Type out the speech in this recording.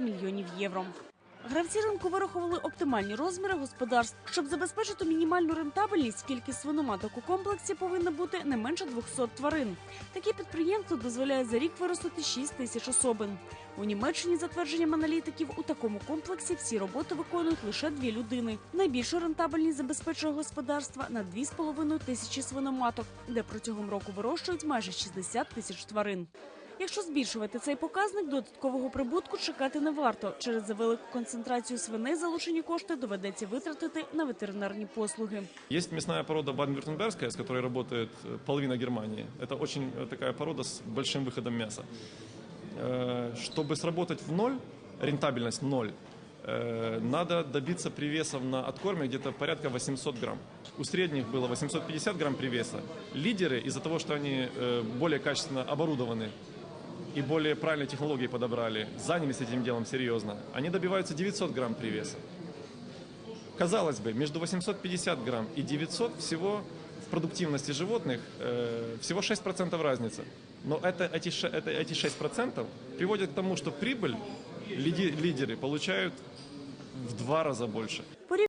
мільйонів євро. Гравці ринку вирахували оптимальні розміри господарств. Щоб забезпечити мінімальну рентабельність, кількість свиноматок у комплексі повинна бути не менше 200 тварин. Такі підприємства дозволяють за рік виростити 6 тисяч особин. У Німеччині, за твердженням аналітиків, у такому комплексі всі роботи виконують лише дві людини. Найбільшу рентабельність забезпечує господарства на 2,5 тисячі свиноматок, де протягом року вирощують майже 60 тисяч тварин. Якщо збільшувати цей показник, додаткового прибутку чекати не варто. Через завелику концентрацію свиней залучені кошти доведеться витратити на ветеринарні послуги. Есть мясная порода баден-вюртембергская, с которой работает э, половина Германии. Это очень э, такая порода с большим выходом мяса. Э, Чтобы сработать в ноль, рентабельность ноль, э, надо добиться привесов на откорме где-то порядка 800 грамм. У средних было 850 грамм привеса. Лидеры, из-за того, что они э, более качественно оборудованы И более правильные технологии подобрали, занялись этим делом серьезно, они добиваются 900 грамм привеса. Казалось бы, между 850 грамм и 900 всего в продуктивности животных э, всего 6% разница. Но это, эти, это, эти 6% приводят к тому, что прибыль лидеры получают в два раза больше.